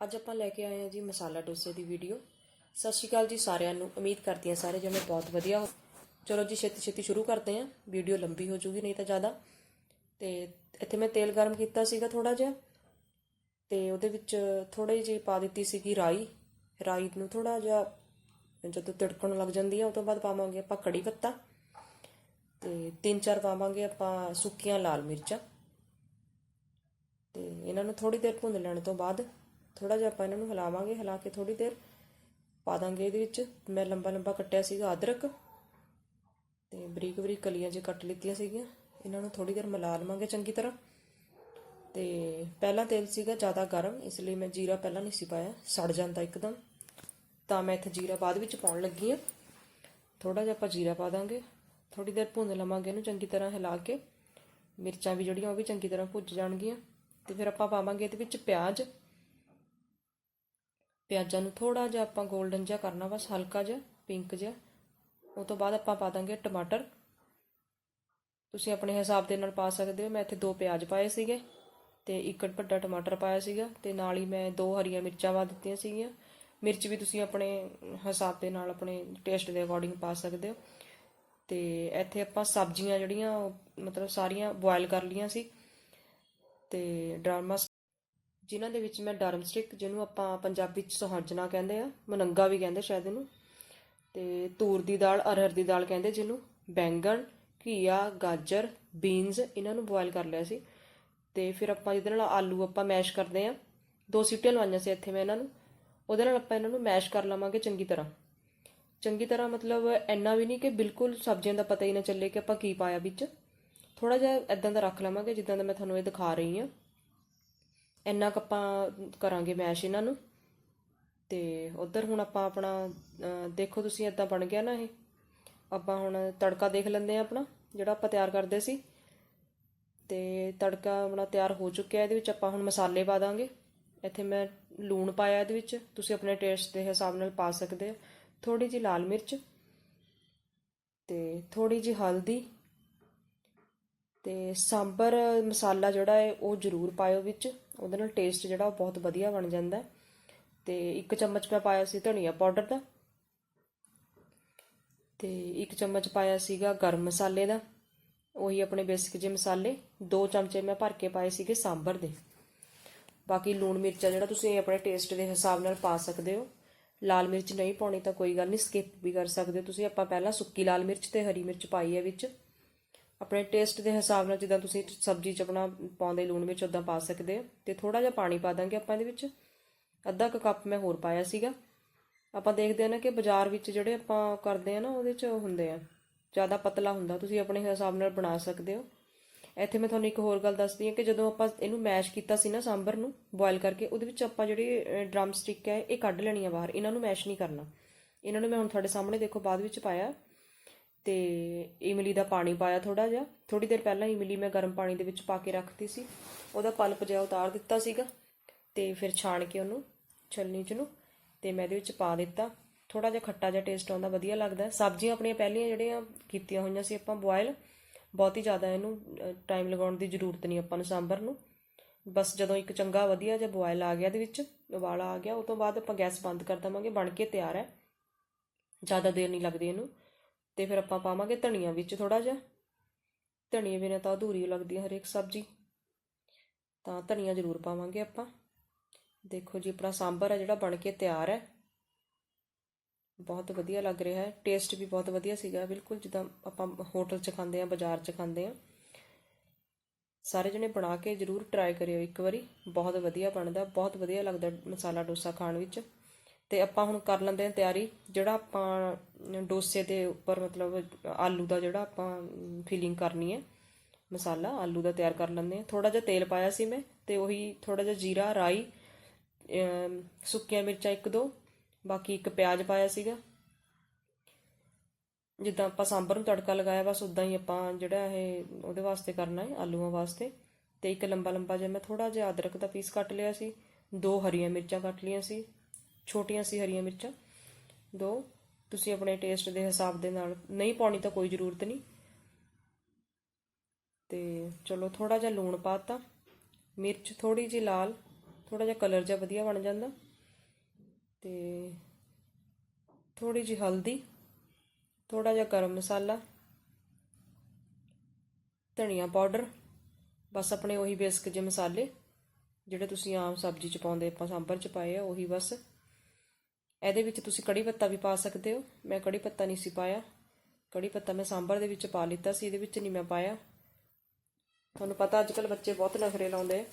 ਅੱਜ ਆਪਾਂ ਲੈ ਕੇ ਆਏ ਹਾਂ ਜੀ ਮਸਾਲਾ ਡੋਸੇ ਦੀ ਵੀਡੀਓ ਸਤਿ ਸ਼੍ਰੀ ਅਕਾਲ ਜੀ ਸਾਰਿਆਂ ਨੂੰ। ਉਮੀਦ ਕਰਦੀ ਹਾਂ ਸਾਰੇ ਜਣੇ ਬਹੁਤ ਵਧੀਆ ਹੋ। ਚਲੋ ਜੀ, ਛੇਤੀ ਛੇਤੀ ਸ਼ੁਰੂ ਕਰਦੇ ਹਾਂ। ਵੀਡੀਓ ਲੰਬੀ ਹੋ ਜੂਗੀ, ਨਹੀਂ ਤਾਂ ਜ਼ਿਆਦਾ। ਤੇ ਇੱਥੇ ਮੈਂ ਤੇਲ ਗਰਮ ਕੀਤਾ ਸੀਗਾ ਥੋੜਾ ਜਿਹਾ। ਤੇ ਉਹਦੇ ਵਿੱਚ ਥੋੜੀ ਜਿਹੀ ਪਾ ਦਿੱਤੀ ਸੀਗੀ ਰਾਈ। ਰਾਈ ਨੂੰ ਥੋੜਾ ਜਿਹਾ ਜਦੋਂ ਤੜਕਣ ਲੱਗ ਜਾਂਦੀ ਹੈ ਉਸ ਤੋਂ ਬਾਅਦ ਪਾਵਾਂਗੇ ਆਪਾਂ ਕੜੀ ਪੱਤਾ। ਤੇ ਤਿੰਨ ਚਾਰ ਪਾਵਾਂਗੇ ਆਪਾਂ ਸੁੱਕੀਆਂ ਲਾਲ ਮਿਰਚਾਂ। ਤੇ ਇਹਨਾਂ ਨੂੰ ਥੋੜੀ ਦੇਰ ਭੁੰਨ ਲੈਣ ਤੋਂ ਬਾਅਦ ਥੋੜਾ ਜਿਹਾ ਆਪਾਂ ਇਹਨਾਂ ਨੂੰ ਹਿਲਾਵਾਂਗੇ, ਹਿਲਾ ਕੇ ਥੋੜੀ ਦੇਰ ਪਾ ਦਾਂਗੇ ਇਹਦੇ ਵਿੱਚ। ਮੈਂ ਲੰਬਾ ਲੰਬਾ ਕੱਟਿਆ ਸੀਗਾ ਅਦਰਕ ਤੇ ਬਰੀਕ ਬਰੀਕ ਕਲੀਆਂ ਜੇ ਕੱਟ ਲਿੱਤੀਆਂ ਸੀਗੀਆਂ। ਇਹਨਾਂ ਨੂੰ ਥੋੜੀ ਦੇਰ ਮਿਲਾ ਲਵਾਂਗੇ ਚੰਗੀ ਤਰ੍ਹਾਂ। ਤੇ ਪਹਿਲਾਂ ਤੇਲ ਸੀਗਾ ਜ਼ਿਆਦਾ ਗਰਮ, ਇਸ ਲਈ ਮੈਂ ਜੀਰਾ ਪਹਿਲਾਂ ਨਹੀਂ ਸੀ ਪਾਇਆ, ਸੜ ਜਾਂਦਾ ਇੱਕਦਮ। ਤਾਂ ਮੈਂ ਇੱਥੇ ਜੀਰਾ ਬਾਅਦ ਵਿੱਚ ਪਾਉਣ ਲੱਗੀ ਆ ਥੋੜਾ ਜਿਹਾ ਆਪਾਂ ਜੀਰਾ ਪਾ ਦਾਂਗੇ। ਥੋੜੀ ਦੇਰ ਭੁੰਨ ਲਵਾਂਗੇ ਇਹਨੂੰ ਚੰਗੀ ਤਰ੍ਹਾਂ ਹਿਲਾ ਕੇ। ਮਿਰਚਾਂ ਵੀ ਜਿਹੜੀਆਂ ਉਹ ਵੀ ਚੰਗੀ ਤਰ੍ਹਾਂ ਭੁੱਜ ਜਾਣਗੀਆਂ। ਤੇ ਫਿਰ ਆਪਾਂ ਪਾਵਾਂਗੇ ਇਹਦੇ ਵਿੱਚ ਪਿਆਜ਼। ਪਿਆਜ਼ਾਂ ਨੂੰ ਥੋੜਾ ਜਿਹਾ ਆਪਾਂ 골ਡਨ ਜਿਹਾ ਕਰਨਾ ਬਸ ਹਲਕਾ ਜਿਹਾ ਪਿੰਕ ਜਿਹਾ। ਉਹ ਤੋਂ ਬਾਅਦ ਆਪਾਂ ਪਾ ਦਾਂਗੇ ਟਮਾਟਰ। ਤੁਸੀਂ ਆਪਣੇ ਹਿਸਾਬ ਦੇ ਨਾਲ ਪਾ ਸਕਦੇ ਹੋ। ਮੈਂ ਇੱਥੇ ਦੋ ਪਿਆਜ਼ ਪਾਏ ਸੀਗੇ ਤੇ ਇੱਕ ਵੱਡਾ ਟਮਾਟਰ ਪਾਇਆ ਸੀਗਾ ਤੇ ਨਾਲ ਹੀ ਮੈਂ ਦੋ ਹਰੀਆਂ ਮਿਰਚਾਂ ਪਾ ਦਿੱਤੀਆਂ ਸੀਗੀਆਂ। ਮਿਰਚ ਵੀ ਤੁਸੀਂ ਆਪਣੇ ਹਿਸਾਬ ਦੇ ਨਾਲ, ਆਪਣੇ ਟੇਸਟ ਦੇ ਅਕੋਰਡਿੰਗ ਪਾ ਸਕਦੇ ਹੋ। ਤੇ ਇੱਥੇ ਆਪਾਂ ਸਬਜ਼ੀਆਂ ਜਿਹੜੀਆਂ ਉਹ ਮਤਲਬ ਸਾਰੀਆਂ ਬੋਇਲ ਕਰ ਲੀਆਂ ਸੀ। ਤੇ ਡਰਾਮਾ ਜਿਨ੍ਹਾਂ ਦੇ ਵਿੱਚ ਮੈਂ ਡਰਮ ਸਟਿਕ ਜਿਹਨੂੰ ਆਪਾਂ ਪੰਜਾਬੀ ਚ ਸੁਹੰਜਣਾ ਕਹਿੰਦੇ ਆ, ਮਨੰਗਾ ਵੀ ਕਹਿੰਦੇ ਸ਼ਾਇਦ ਇਹਨੂੰ, ਤੇ ਤੂਰ ਦੀ ਦਾਲ, ਅਰਹਰ ਦੀ ਦਾਲ ਕਹਿੰਦੇ ਜਿਹਨੂੰ, ਬੈਂਗਣ, ਘੀਆ, ਗਾਜਰ ਬੀਨਸ ਇਹਨਾਂ ਨੂੰ ਬੋਇਲ ਕਰ ਲਿਆ ਸੀ। ਤੇ ਫਿਰ ਆਪਾਂ ਜਿਹਦੇ ਨਾਲ ਆਲੂ ਆਪਾਂ ਮੈਸ਼ ਕਰਦੇ ਆ, ਦੋ ਸੀਟੀਆਂ ਲਵਾਈਆਂ ਸੀ ਇੱਥੇ ਮੈਂ ਇਹਨਾਂ ਨੂੰ, ਉਹਦੇ ਨਾਲ ਆਪਾਂ ਇਹਨਾਂ ਨੂੰ ਮੈਸ਼ ਕਰ ਲਵਾਂਗੇ ਚੰਗੀ ਤਰ੍ਹਾਂ। ਚੰਗੀ ਤਰ੍ਹਾਂ ਮਤਲਬ ਇੰਨਾ ਵੀ ਨਹੀਂ ਕਿ ਬਿਲਕੁਲ ਸਬਜ਼ੀਆਂ ਦਾ ਪਤਾ ਹੀ ਨਾ ਚੱਲੇ ਕਿ ਆਪਾਂ ਕੀ ਪਾਇਆ ਵਿੱਚ। ਥੋੜਾ ਜਿਹਾ ਇਦਾਂ ਦਾ ਰੱਖ ਲਵਾਂਗੇ, ਜਿੱਦਾਂ ਦਾ ਮੈਂ ਤੁਹਾਨੂੰ ਇਹ ਦਿਖਾ ਰਹੀ ਹਾਂ। ਇੰਨਾ ਕੁ ਆਪਾਂ ਕਰਾਂਗੇ ਮੈਸ਼ ਇਹਨਾਂ ਨੂੰ। ਤੇ ਉਧਰ ਹੁਣ ਆਪਾਂ ਆਪਣਾ ਦੇਖੋ ਤੁਸੀਂ ਇਦਾਂ ਬਣ ਗਿਆ ਨਾ ਇਹ। ਆਪਾਂ ਹੁਣ ਤੜਕਾ ਦੇਖ ਲੈਂਦੇ ਆ ਆਪਣਾ, ਜਿਹੜਾ ਆਪਾਂ ਤਿਆਰ ਕਰਦੇ ਸੀ। ਤੇ ਤੜਕਾ ਆਪਣਾ ਤਿਆਰ ਹੋ ਚੁੱਕਿਆ ਇਹਦੇ ਵਿੱਚ, ਆਪਾਂ ਹੁਣ ਮਸਾਲੇ ਪਾ ਦਾਂਗੇ। ਇੱਥੇ ਮੈਂ ਲੂਣ ਪਾਇਆ ਇਹਦੇ ਵਿੱਚ, ਤੁਸੀਂ ਆਪਣੇ ਟੇਸਟ ਦੇ ਹਿਸਾਬ ਨਾਲ ਪਾ ਸਕਦੇ ਹੋ। ਥੋੜੀ ਜਿਹੀ ਲਾਲ ਮਿਰਚ ਤੇ ਥੋੜੀ ਜਿਹੀ ਹਲਦੀ ਤੇ ਸਾਂਬਰ ਮਸਾਲਾ ਜਿਹੜਾ ਹੈ ਉਹ ਜ਼ਰੂਰ ਪਾਇਓ ਵਿੱਚ। ਉਹਦੇ ਨਾਲ ਟੇਸਟ ਜਿਹੜਾ, ਉਹ ਬਹੁਤ ਵਧੀਆ ਬਣ ਜਾਂਦਾ ਹੈ ਤੇ ਇੱਕ ਚਮਚ ਮੈਂ ਪਾਇਆ ਸੀ ਧਨੀਆ ਪਾਊਡਰ ਦਾ। ਤੇ ਇੱਕ ਚਮਚ ਪਾਇਆ ਸੀਗਾ ਗਰਮ ਮਸਾਲੇ ਦਾ। ਉਹੀ ਆਪਣੇ ਬੇਸਿਕ ਜਿਹੇ ਮਸਾਲੇ। ਦੋ ਚਮਚੇ ਮੈਂ ਭਰ ਕੇ ਪਾਏ ਸੀਗੇ ਸਾਂਬਰ ਦੇ। ਬਾਕੀ ਲੂਣ ਮਿਰਚਾ ਜਿਹੜਾ ਤੁਸੀਂ ਆਪਣੇ ਟੇਸਟ ਦੇ ਹਿਸਾਬ ਨਾਲ ਪਾ ਸਕਦੇ ਹੋ। ਲਾਲ ਮਿਰਚ ਨਹੀਂ ਪਾਉਣੀ ਤਾਂ ਕੋਈ ਗੱਲ ਨਹੀਂ ਸਕਿਪ ਵੀ ਕਰ ਸਕਦੇ ਹੋ ਤੁਸੀਂ। ਆਪਾਂ ਪਹਿਲਾਂ ਸੁੱਕੀ ਲਾਲ ਮਿਰਚ ਤੇ ਹਰੀ ਮਿਰਚ ਪਾਈ ਹੈ ਵਿੱਚ। ਆਪਣੇ ਟੇਸਟ ਦੇ ਹਿਸਾਬ ਨਾਲ ਜਿੱਦਾਂ ਤੁਸੀਂ ਸਬਜ਼ੀ ਚ ਆਪਣਾ ਪਾਉਂਦੇ ਲੂਣ ਵਿੱਚ ਉਦਾਂ ਪਾ ਸਕਦੇ ਹੋ। ਤੇ ਥੋੜਾ ਜਿਹਾ ਪਾਣੀ ਪਾ ਦਾਂਗੇ ਆਪਾਂ ਇਹਦੇ ਵਿੱਚ। ਅੱਧਾ ਕੁ ਕੱਪ ਮੈਂ ਹੋਰ ਪਾਇਆ ਸੀਗਾ। ਆਪਾਂ ਦੇਖਦੇ ਆ ਨਾ ਕਿ ਬਾਜ਼ਾਰ ਵਿੱਚ ਜਿਹੜੇ ਆਪਾਂ ਕਰਦੇ ਆ ਨਾ, ਉਹਦੇ ਚ ਹੁੰਦੇ ਆ। ਜ਼ਿਆਦਾ ਪਤਲਾ ਹੁੰਦਾ, ਤੁਸੀਂ ਆਪਣੇ ਹਿਸਾਬ ਨਾਲ ਬਣਾ ਸਕਦੇ ਹੋ। ਇੱਥੇ ਮੈਂ ਤੁਹਾਨੂੰ ਇੱਕ ਹੋਰ ਗੱਲ ਦੱਸਦੀ ਹਾਂ ਕਿ ਜਦੋਂ ਆਪਾਂ ਇਹਨੂੰ ਮੈਸ਼ ਕੀਤਾ ਸੀ ਨਾ ਸਾਂਬਰ ਨੂੰ ਬੋਇਲ ਕਰਕੇ, ਉਹਦੇ ਵਿੱਚ ਆਪਾਂ ਜਿਹੜੀ ਡਰਮ ਸਟਿਕ ਹੈ, ਇਹ ਕੱਢ ਲੈਣੀ ਆ ਬਾਹਰ। ਇਹਨਾਂ ਨੂੰ ਮੈਸ਼ ਨਹੀਂ ਕਰਨਾ। ਇਹਨਾਂ ਨੂੰ ਮੈਂ ਹੁਣ ਤੁਹਾਡੇ ਸਾਹਮਣੇ ਦੇਖੋ, ਬਾਅਦ ਵਿੱਚ ਪਾਇਆ। ਤੇ ਇਮਲੀ ਦਾ ਪਾਣੀ ਪਾਇਆ ਥੋੜਾ ਜਿਹਾ। ਥੋੜੀ ਦੇਰ ਪਹਿਲਾਂ ਇਮਲੀ ਮੈਂ ਗਰਮ ਪਾਣੀ ਦੇ ਵਿੱਚ ਪਾ ਕੇ ਰੱਖਤੀ ਸੀ। ਉਹਦਾ ਪਲਪ ਜਿਹਾ ਉਤਾਰ ਦਿੱਤਾ ਸੀਗਾ ਤੇ ਫਿਰ ਛਾਣ ਕੇ ਉਹਨੂੰ ਛਲਣੀ ਚ ਨੂੰ ਤੇ ਮੈਂ ਇਹਦੇ ਵਿੱਚ ਪਾ ਦਿੱਤਾ। ਥੋੜਾ ਜਿਹਾ ਖੱਟਾ ਜਿਹਾ ਟੇਸਟ ਆਉਂਦਾ, ਵਧੀਆ ਲੱਗਦਾ। ਸਬਜ਼ੀਆਂ ਆਪਣੀਆਂ ਪਹਿਲੀਆਂ ਜਿਹੜੀਆਂ ਕੀਤੀਆਂ ਹੋਈਆਂ ਸੀ ਆਪਾਂ ਬੋਇਲ ਬਹੁਤ ਹੀ ਜ਼ਿਆਦਾ ਇਹਨੂੰ ਟਾਈਮ ਲਗਾਉਣ ਦੀ ਜ਼ਰੂਰਤ ਨਹੀਂ ਆਪਾਂ ਨੂੰ ਸਾਂਬਰ ਨੂੰ। ਬਸ ਜਦੋਂ ਇੱਕ ਚੰਗਾ ਵਧੀਆ ਜਿਹਾ ਬੋਇਲ ਆ ਗਿਆ ਇਹਦੇ ਵਿੱਚ, ਉਬਾਲਾ ਆ ਗਿਆ ਉਸ ਤੋਂ ਬਾਅਦ ਆਪਾਂ ਗੈਸ ਬੰਦ ਕਰ ਦਵਾਂਗੇ, ਬਣ ਕੇ ਤਿਆਰ ਹੈ। ਜ਼ਿਆਦਾ ਦੇਰ ਨਹੀਂ ਲੱਗਦੀ ਇਹਨੂੰ। ਤੇ ਫਿਰ ਆਪਾਂ ਪਾਵਾਂਗੇ ਧਨੀਆ ਵਿੱਚ ਥੋੜਾ ਜਿਹਾ। ਧਨੀਆ ਬਿਨਾਂ ਤਾਂ ਅਧੂਰੀ ਲੱਗਦੀ ਹੈ ਹਰੇਕ ਸਬਜ਼ੀ। ਤਾਂ ਧਨੀਆ ਜ਼ਰੂਰ ਪਾਵਾਂਗੇ ਆਪਾਂ। ਦੇਖੋ ਜੀ, ਆਪਣਾ ਸਾਂਬਰ ਹੈ ਜਿਹੜਾ ਬਣ ਕੇ ਤਿਆਰ ਹੈ। ਬਹੁਤ ਵਧੀਆ ਲੱਗ ਰਿਹਾ ਹੈ। ਟੇਸਟ ਵੀ ਬਹੁਤ ਵਧੀਆ ਸੀਗਾ, ਬਿਲਕੁਲ ਜਿੱਦਾਂ ਆਪਾਂ ਹੋਟਲ 'ਚ ਖਾਂਦੇ ਆ ਬਾਜ਼ਾਰ 'ਚ ਖਾਂਦੇ ਆ ਸਾਰੇ ਜਣੇ ਬਣਾ ਕੇ ਜ਼ਰੂਰ ਟਰਾਈ ਕਰਿਓ ਇੱਕ ਵਾਰੀ। ਬਹੁਤ ਵਧੀਆ ਬਣਦਾ, ਬਹੁਤ ਵਧੀਆ ਲੱਗਦਾ ਮਸਾਲਾ ਡੋਸਾ ਖਾਣ ਵਿੱਚ। ਤੇ ਆਪਾਂ ਹੁਣ ਕਰ ਲੈਂਦੇ ਹਾਂ ਤਿਆਰੀ, ਜਿਹੜਾ ਆਪਾਂ ਡੋਸੇ ਦੇ ਉੱਪਰ ਮਤਲਬ ਆਲੂ ਦਾ ਜਿਹੜਾ ਆਪਾਂ ਫਿਲਿੰਗ ਕਰਨੀ ਹੈ, ਮਸਾਲਾ, ਆਲੂ ਦਾ ਤਿਆਰ ਕਰ ਲੈਂਦੇ ਹਾਂ। ਥੋੜਾ ਜਿਹਾ ਤੇਲ ਪਾਇਆ ਸੀ ਮੈਂ ਤੇ ਉਹੀ ਥੋੜਾ ਜਿਹਾ ਜੀਰਾ, ਰਾਈ ਸੁੱਕੀਆਂ ਮਿਰਚਾਂ ਇੱਕ ਦੋ, ਬਾਕੀ ਇੱਕ ਪਿਆਜ਼ ਪਾਇਆ ਸੀਗਾ। ਜਿੱਦਾਂ ਆਪਾਂ ਸਾਂਬਰ ਨੂੰ ਤੜਕਾ ਲਗਾਇਆ, ਬਸ ਉਦਾਂ ਹੀ ਆਪਾਂ ਜਿਹੜਾ ਇਹ ਉਹਦੇ ਵਾਸਤੇ ਕਰਨਾ ਹੈ, ਆਲੂਆਂ ਵਾਸਤੇ। ਤੇ ਇੱਕ ਲੰਬਾ ਲੰਬਾ ਜਿਹਾ ਮੈਂ ਥੋੜਾ ਜਿਹਾ ਅਦਰਕ ਦਾ ਪੀਸ ਕੱਟ ਲਿਆ ਸੀ, ਦੋ ਹਰੀਆਂ ਮਿਰਚਾਂ ਕੱਟ ਲਈਆਂ ਸੀ ਛੋਟੀਆਂ ਸੀ ਹਰੀਆਂ ਮਿਰਚਾਂ। ਦੋ, ਤੁਸੀਂ ਆਪਣੇ ਟੇਸਟ ਦੇ ਹਿਸਾਬ ਦੇ ਨਾਲ ਨਹੀਂ ਪਾਉਣੀ ਤਾਂ ਕੋਈ ਜ਼ਰੂਰਤ ਨਹੀਂ। ਤੇ ਚਲੋ ਥੋੜਾ ਜਿਹਾ ਲੂਣ ਪਾਤਾ। ਮਿਰਚ ਥੋੜੀ ਜਿਹੀ ਲਾਲ ਥੋੜਾ ਜਿਹਾ ਕਲਰ ਜਿਹਾ ਵਧੀਆ ਬਣ ਜਾਂਦਾ। ਤੇ ਥੋੜੀ ਜਿਹੀ ਹਲਦੀ ਥੋੜਾ ਜਿਹਾ ਗਰਮ ਮਸਾਲਾ, ਧਨੀਆ ਪਾਊਡਰ, ਬਸ ਆਪਣੇ ਉਹੀ ਬੇਸਿਕ ਜਿਹੇ ਮਸਾਲੇ, ਜਿਹੜੇ ਤੁਸੀਂ ਆਮ ਸਬਜ਼ੀ ਚ ਪਾਉਂਦੇ ਆਪਾਂ, ਸਾਂਬਰ ਚ ਪਾਏ ਆ, ਉਹੀ ਬਸ। ਇਹਦੇ ਵਿੱਚ ਤੁਸੀਂ ਕੜੀ ਪੱਤਾ ਵੀ ਪਾ ਸਕਦੇ ਹੋ। ਮੈਂ ਕੜੀ ਪੱਤਾ ਨਹੀਂ ਸੀ ਪਾਇਆ। ਕੜੀ ਪੱਤਾ ਮੈਂ ਸਾਂਬਰ ਦੇ ਵਿੱਚ ਪਾ ਲਿੱਤਾ ਸੀ, ਇਹਦੇ ਵਿੱਚ ਨਹੀਂ ਮੈਂ ਪਾਇਆ। ਤੁਹਾਨੂੰ ਪਤਾ ਅੱਜ ਕੱਲ ਬੱਚੇ ਬਹੁਤ ਨਖਰੇ ਲਾਉਂਦੇ ਆ।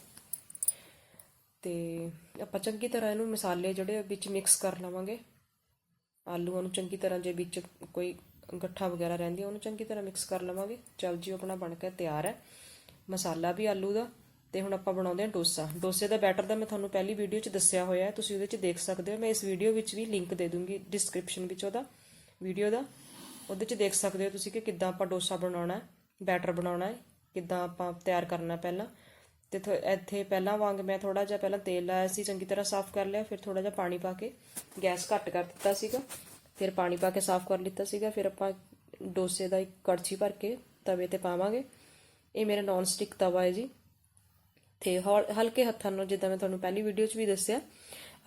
ਤੇ ਆਪਾਂ ਚੰਗੀ ਤਰ੍ਹਾਂ ਇਹਨੂੰ ਮਸਾਲੇ ਜਿਹੜੇ ਵਿੱਚ ਮਿਕਸ ਕਰ ਲਵਾਂਗੇ। ਆਲੂਆਂ ਨੂੰ ਚੰਗੀ ਤਰ੍ਹਾਂ ਜੇ ਵਿੱਚ ਕੋਈ ਗੱਠਾ ਵਗੈਰਾ ਰਹਿੰਦੀ ਉਹਨੂੰ ਚੰਗੀ ਤਰ੍ਹਾਂ ਮਿਕਸ ਕਰ ਲਵਾਂਗੇ। ਚਲ ਜੀ ਆਪਣਾ ਬਣ ਕੇ ਤਿਆਰ ਹੈ। ਮਸਾਲਾ ਵੀ ਆਲੂ ਦਾ। ਤੇ ਹੁਣ ਆਪਾਂ ਬਣਾਉਂਦੇ ਹਾਂ ਡੋਸਾ। ਡੋਸੇ ਦਾ ਬੈਟਰ ਦਾ ਮੈਂ ਤੁਹਾਨੂੰ ਪਹਿਲੀ ਵੀਡੀਓ 'ਚ ਦੱਸਿਆ ਹੋਇਆ ਹੈ, ਤੁਸੀਂ ਉਹਦੇ 'ਚ ਦੇਖ ਸਕਦੇ ਹੋ। ਮੈਂ ਇਸ ਵੀਡੀਓ ਵਿੱਚ ਵੀ ਲਿੰਕ ਦੇ ਦੂੰਗੀ ਡਿਸਕ੍ਰਿਪਸ਼ਨ ਵਿੱਚ ਉਹਦਾ ਵੀਡੀਓ ਦਾ। ਉਹਦੇ 'ਚ ਦੇਖ ਸਕਦੇ ਹੋ ਤੁਸੀਂ ਕਿ ਕਿੱਦਾਂ ਆਪਾਂ ਡੋਸਾ ਬਣਾਉਣਾ ਹੈ, ਬੈਟਰ ਬਣਾਉਣਾ ਹੈ, ਕਿੱਦਾਂ ਆਪਾਂ ਤਿਆਰ ਕਰਨਾ ਪਹਿਲਾਂ। ਤੇ ਇੱਥੇ ਪਹਿਲਾਂ ਵਾਂਗ ਮੈਂ ਥੋੜਾ ਜਿਹਾ ਪਹਿਲਾਂ ਤੇਲ ਲਾਇਆ ਸੀ, ਚੰਗੀ ਤਰ੍ਹਾਂ ਸਾਫ਼ ਕਰ ਲਿਆ, ਫਿਰ ਥੋੜਾ ਜਿਹਾ ਪਾਣੀ ਪਾ ਕੇ ਗੈਸ ਘੱਟ ਕਰ ਦਿੱਤਾ ਸੀਗਾ। ਫਿਰ ਪਾਣੀ ਪਾ ਕੇ ਸਾਫ਼ ਕਰ ਲਿੱਤਾ ਸੀਗਾ, ਫਿਰ ਆਪਾਂ ਡੋਸੇ ਦਾ ਇੱਕ ਕੜਛੀ ਭਰ ਕੇ ਤਵੇ ਤੇ ਪਾਵਾਂਗੇ। ਇਹ ਮੇਰਾ ਨਾਨ ਸਟਿਕ ਤਵਾ ਹੈ ਜੀ। ਤੇ ਹਲਕੇ ਹੱਥਾਂ ਨਾਲ, ਜਿੱਦਾਂ ਮੈਂ ਤੁਹਾਨੂੰ ਪਹਿਲੀ ਵੀਡੀਓ 'ਚ ਵੀ ਦੱਸਿਆ,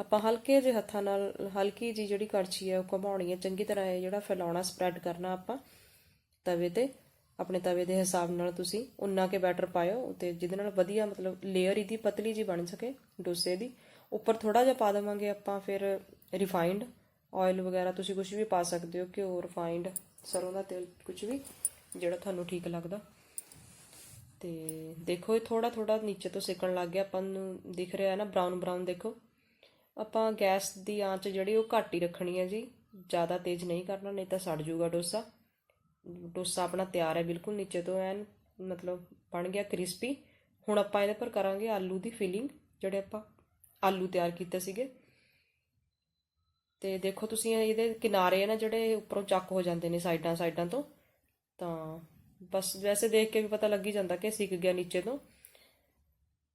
ਆਪਾਂ ਹਲਕੇ ਜਿਹੇ ਹੱਥਾਂ ਨਾਲ, ਹਲਕੀ ਜੀ ਜਿਹੜੀ ਕੜਛੀ ਹੈ ਉਹ ਘੁਮਾਉਣੀ ਹੈ ਚੰਗੀ ਤਰ੍ਹਾਂ ਇਹ ਜਿਹੜਾ ਫੈਲਾਉਣਾ ਸਪਰੈਡ ਕਰਨਾ ਆਪਾਂ, ਤਵੇ ਤੇ, ਆਪਣੇ ਤਵੇ ਦੇ ਹਿਸਾਬ ਨਾਲ ਤੁਸੀਂ ਉਨਾ ਕੇ ਬੈਟਰ ਪਾਇਓ, ਤੇ ਜਿਹਦੇ ਨਾਲ ਵਧੀਆ ਮਤਲਬ ਲੇਅਰ ਇਹਦੀ ਪਤਲੀ ਜੀ ਬਣ ਸਕੇ, ਡੋਸੇ ਦੀ। ਉੱਪਰ ਥੋੜਾ ਜਿਹਾ ਪਾ ਦੇਵਾਂਗੇ ਆਪਾਂ ਫਿਰ ਰਿਫਾਈਨਡ ਆਇਲ ਵਗੈਰਾ, ਤੁਸੀਂ ਕੁਝ ਵੀ ਪਾ ਸਕਦੇ ਹੋ, ਘਿਓ ਰਿਫਾਈਨਡ ਸਰੋਂ ਦਾ ਤੇਲ ਕੁਝ ਵੀ, ਜਿਹੜਾ ਤੁਹਾਨੂੰ ਠੀਕ ਲੱਗਦਾ। ਤੇ ਦੇਖੋ ਇਹ ਥੋੜਾ ਥੋੜਾ ਨੀਚੇ ਤੋਂ ਸਿੱਕਣ ਲੱਗ ਗਿਆ, ਆਪਾਂ ਨੂੰ ਦਿਖ ਰਿਹਾ ਹੈ ਨਾ ਬਰਾਊਨ ਬਰਾਊਨ ਦੇਖੋ। ਆਪਾਂ ਗੈਸ ਦੀ ਆਂਚ ਜਿਹੜੀ ਉਹ ਘੱਟ ਹੀ ਰੱਖਣੀ ਹੈ ਜੀ, ਜ਼ਿਆਦਾ ਤੇਜ਼ ਨਹੀਂ ਕਰਨਾ, ਨਹੀਂ ਤਾਂ ਸੜ ਜਾਊਗਾ ਡੋਸਾ। ਡੋਸਾ ਆਪਣਾ ਤਿਆਰ ਹੈ ਬਿਲਕੁਲ ਨੀਚੇ ਤੋਂ ਐਨ, ਮਤਲਬ ਬਣ ਗਿਆ ਕ੍ਰਿਸਪੀ ਹੁਣ ਆਪਾਂ ਇਹਦੇ ਪਰ ਕਰਾਂਗੇ ਆਲੂ ਦੀ ਫਿਲਿੰਗ ਜਿਹੜੇ ਆਪਾਂ ਆਲੂ ਤਿਆਰ ਕੀਤੇ ਸੀਗੇ। ਤੇ ਦੇਖੋ ਤੁਸੀਂ ਇਹਦੇ ਕਿਨਾਰੇ ਨਾ ਜਿਹੜੇ ਉੱਪਰੋਂ ਚੱਕ ਹੋ ਜਾਂਦੇ ਨੇ ਸਾਈਡਾਂ ਸਾਈਡਾਂ ਤੋਂ, ਤਾਂ ਬਸ ਵੈਸੇ ਦੇਖ ਕੇ ਵੀ ਪਤਾ ਲੱਗ ਹੀ ਜਾਂਦਾ ਕਿ ਸਿੱਕ ਗਿਆ ਨੀਚੇ ਤੋਂ।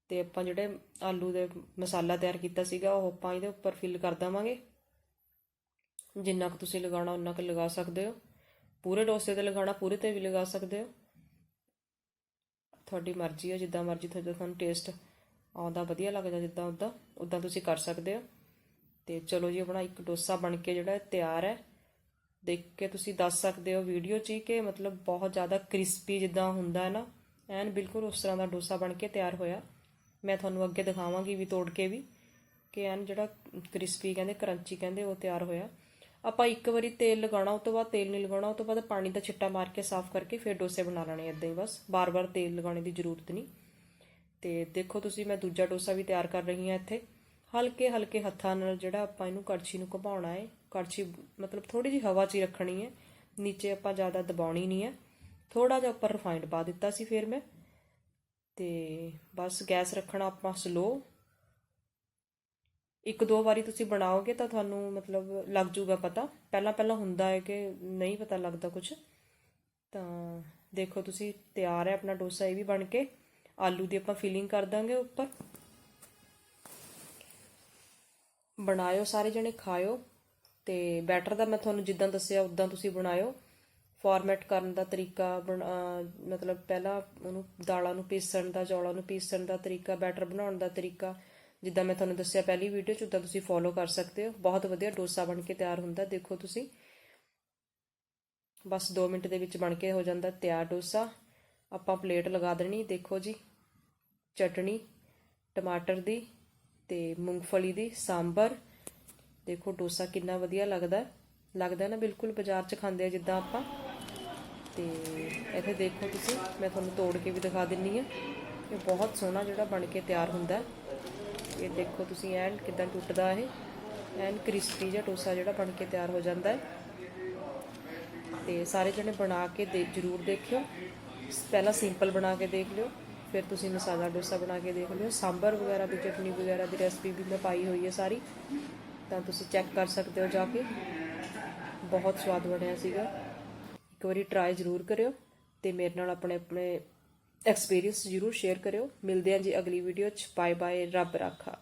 ਤੇ ਆਪਾਂ ਜਿਹੜੇ ਆਲੂ ਦੇ ਮਸਾਲਾ ਤਿਆਰ ਕੀਤਾ ਸੀਗਾ, ਉਹ ਆਪਾਂ ਇਹਦੇ ਉੱਪਰ ਫਿਲ ਕਰ ਦਵਾਂਗੇ। ਜਿੰਨਾ ਕੁ ਤੁਸੀਂ ਲਗਾਉਣਾ ਉਨਾ ਕੁ ਲਗਾ ਸਕਦੇ ਹੋ। ਪੂਰੇ ਡੋਸੇ ਤੇ ਲਗਾਉਣਾ, ਪੂਰੇ ਤੇ ਵੀ ਲਗਾ ਸਕਦੇ ਹੋ। ਤੁਹਾਡੀ ਮਰਜ਼ੀ ਹੈ ਜਿੱਦਾਂ ਮਰਜ਼ੀ ਤੁਹਾਡਾ ਤੁਹਾਨੂੰ ਟੇਸਟ ਆਉਂਦਾ, ਵਧੀਆ ਲੱਗਦਾ ਜਿੱਦਾਂ ਉਦਾਂ ਉਦਾਂ ਤੁਸੀਂ ਕਰ ਸਕਦੇ ਹੋ। ਤੇ ਚਲੋ ਜੀ, ਆਪਣਾ ਇੱਕ ਡੋਸਾ ਬਣ ਕੇ ਜਿਹੜਾ ਤਿਆਰ ਹੈ। ਦੇਖ ਕੇ ਤੁਸੀਂ ਦੱਸ ਸਕਦੇ ਹੋ ਵੀਡੀਓ 'ਚ ਹੀ ਕਿ ਮਤਲਬ ਬਹੁਤ ਜ਼ਿਆਦਾ ਕ੍ਰਿਸਪੀ ਜਿੱਦਾਂ ਹੁੰਦਾ ਹੈ ਨਾ, ਐਨ ਬਿਲਕੁਲ ਉਸ ਤਰ੍ਹਾਂ ਦਾ ਡੋਸਾ ਬਣ ਕੇ ਤਿਆਰ ਹੋਇਆ। ਮੈਂ ਤੁਹਾਨੂੰ ਅੱਗੇ ਦਿਖਾਵਾਂਗੀ ਵੀ ਤੋੜ ਕੇ ਵੀ ਕਿ ਐਨ ਜਿਹੜਾ ਕ੍ਰਿਸਪੀ ਕਹਿੰਦੇ ਕਰੰਚੀ ਕਹਿੰਦੇ, ਉਹ ਤਿਆਰ ਹੋਇਆ। ਆਪਾਂ ਇੱਕ ਵਾਰੀ ਤੇਲ ਲਗਾਉਣਾ ਉਸ ਤੋਂ ਬਾਅਦ ਤੇਲ ਨਹੀਂ ਲਗਾਉਣਾ ਉਸ ਤੋਂ ਬਾਅਦ ਪਾਣੀ ਦਾ ਛਿੱਟਾ ਮਾਰ ਕੇ ਸਾਫ਼ ਕਰਕੇ ਫਿਰ ਡੋਸੇ ਬਣਾ ਲੈਣੇ ਇਦਾਂ ਹੀ ਬਸ। ਬਾਰ-ਬਾਰ ਤੇਲ ਲਗਾਉਣੇ ਦੀ ਜ਼ਰੂਰਤ ਨਹੀਂ। ਤੇ ਦੇਖੋ ਤੁਸੀਂ, ਮੈਂ ਦੂਜਾ ਡੋਸਾ ਵੀ ਤਿਆਰ ਕਰ ਰਹੀ ਹਾਂ ਇੱਥੇ। ਹਲਕੇ ਹਲਕੇ ਹੱਥਾਂ ਨਾਲ ਜਿਹੜਾ ਆਪਾਂ ਇਹਨੂੰ ਕੜਛੀ ਨੂੰ ਘੁਮਾਉਣਾ ਹੈ। ਕੜਛੀ ਮਤਲਬ ਥੋੜੀ ਜਿਹੀ ਹਵਾ 'ਚ ਹੀ ਰੱਖਣੀ ਹੈ। ਨੀਚੇ ਆਪਾਂ ਜ਼ਿਆਦਾ ਦਬਾਉਣੀ ਨਹੀਂ ਹੈ। ਥੋੜਾ ਜਿਹਾ ਉੱਪਰ ਰਿਫਾਈਨਡ ਪਾ ਦਿੱਤਾ ਸੀ ਫਿਰ ਮੈਂ। ਤੇ ਬਸ ਗੈਸ ਰੱਖਣਾ ਆਪਾਂ ਸਲੋ ਇੱਕ ਦੋ ਵਾਰੀ ਤੁਸੀਂ ਬਣਾਓਗੇ ਤਾਂ ਤੁਹਾਨੂੰ ਮਤਲਬ ਲੱਗ ਜੂਗਾ ਪਤਾ। ਪਹਿਲਾਂ ਪਹਿਲਾਂ ਹੁੰਦਾ ਹੈ ਕਿ ਨਹੀਂ ਪਤਾ ਲੱਗਦਾ ਕੁਝ ਤਾਂ ਦੇਖੋ ਤੁਸੀਂ ਤਿਆਰ ਹੈ ਆਪਣਾ ਡੋਸਾ ਇਹ ਵੀ ਬਣ ਕੇ। ਆਲੂ ਦੀ ਆਪਾਂ ਫਿਲਿੰਗ ਕਰ ਦਾਂਗੇ ਉੱਪਰ। ਬਣਾਇਓ ਸਾਰੇ ਜਣੇ, ਖਾਇਓ ਤੇ ਬੈਟਰ ਦਾ ਮੈਂ ਤੁਹਾਨੂੰ ਜਿੱਦਾਂ ਦੱਸਿਆ, ਉਦਾਂ ਤੁਸੀਂ ਬਣਾਇਓ। ਫਾਰਮੈਟ ਕਰਨ ਦਾ ਤਰੀਕਾ ਮਤਲਬ ਪਹਿਲਾਂ ਉਹਨੂੰ ਦਾਲਾਂ ਨੂੰ ਪੀਸਣ ਦਾ, ਚੌਲਾਂ ਨੂੰ ਪੀਸਣ ਦਾ ਤਰੀਕਾ ਬੈਟਰ ਬਣਾਉਣ ਦਾ ਤਰੀਕਾ। ਜਿੱਦਾਂ ਮੈਂ ਤੁਹਾਨੂੰ ਦੱਸਿਆ ਪਹਿਲੀ ਵੀਡੀਓ 'ਚ, ਉਦਾਂ ਤੁਸੀਂ ਫੋਲੋ ਕਰ ਸਕਦੇ ਹੋ। ਬਹੁਤ ਵਧੀਆ ਡੋਸਾ ਬਣ ਕੇ ਤਿਆਰ ਹੁੰਦਾ, ਦੇਖੋ ਤੁਸੀਂ। ਬਸ 2 ਮਿੰਟ ਦੇ ਵਿੱਚ ਬਣ ਕੇ ਹੋ ਜਾਂਦਾ ਤਿਆਰ ਡੋਸਾ। ਆਪਾਂ ਪਲੇਟ ਲਗਾ ਦੇਣੀ, ਦੇਖੋ ਜੀ। ਚਟਣੀ, ਟਮਾਟਰ ਦੀ। ਤੇ ਮੂੰਗਫਲੀ ਦੀ ਸਾਂਬਰ। ਦੇਖੋ ਡੋਸਾ ਕਿੰਨਾ ਵਧੀਆ ਲੱਗਦਾ। ਲੱਗਦਾ ਨਾ ਬਿਲਕੁਲ ਬਾਜ਼ਾਰ 'ਚ ਖਾਂਦੇ ਆ ਜਿੱਦਾਂ ਆਪਾਂ। ਤੇ ਇੱਥੇ ਦੇਖੋ ਤੁਸੀਂ, ਮੈਂ ਤੁਹਾਨੂੰ ਤੋੜ ਕੇ ਵੀ ਦਿਖਾ ਦਿੰਨੀ ਆ। ਇਹ ਬਹੁਤ ਸੋਹਣਾ ਜਿਹੜਾ ਬਣ ਕੇ ਤਿਆਰ ਹੁੰਦਾ। ਇਹ ਦੇਖੋ ਤੁਸੀਂ, ਐਨ ਕਿਦਾਂ ਟੁੱਟਦਾ ਇਹ। ਐਨ ਕ੍ਰਿਸਪੀ ਜਿਹਾ ਡੋਸਾ ਜਿਹੜਾ ਬਣ ਕੇ ਤਿਆਰ ਹੋ ਜਾਂਦਾ ਹੈ। ਤੇ ਸਾਰੇ ਜਣੇ ਬਣਾ ਕੇ ਦੇ, ਜ਼ਰੂਰ ਦੇਖਿਓ। ਪਹਿਲਾਂ ਸਿੰਪਲ ਬਣਾ ਕੇ ਦੇਖ ਲਿਓ। ਫਿਰ ਤੁਸੀਂ ਮਸਾਲਾ ਡੋਸਾ ਬਣਾ ਕੇ ਦੇਖ ਲਿਓ। ਸਾਂਬਰ ਵਗੈਰਾ ਦੀ ਚਟਨੀ ਵਗੈਰਾ ਦੀ ਰੈਸਪੀ ਵੀ ਮੈਂ ਪਾਈ ਹੋਈ ਹੈ ਸਾਰੀ। ਤਾਂ ਤੁਸੀਂ ਚੈੱਕ ਕਰ ਸਕਦੇ ਹੋ ਜਾ ਕੇ। ਬਹੁਤ ਸਵਾਦ ਬਣਿਆ ਸੀਗਾ। ਇੱਕ ਵਾਰੀ ਟਰਾਈ ਜ਼ਰੂਰ ਕਰਿਓ ਤੇ ਮੇਰੇ ਨਾਲ ਆਪਣੇ ਆਪਣੇ ਐਕਸਪੀਰੀਅੰਸ ਜ਼ਰੂਰ ਸ਼ੇਅਰ ਕਰਿਓ। ਮਿਲਦੇ ਹਾਂ ਜੀ ਅਗਲੀ ਵੀਡੀਓ 'ਚ। ਬਾਏ ਬਾਏ ਰੱਬ ਰਾਖਾ।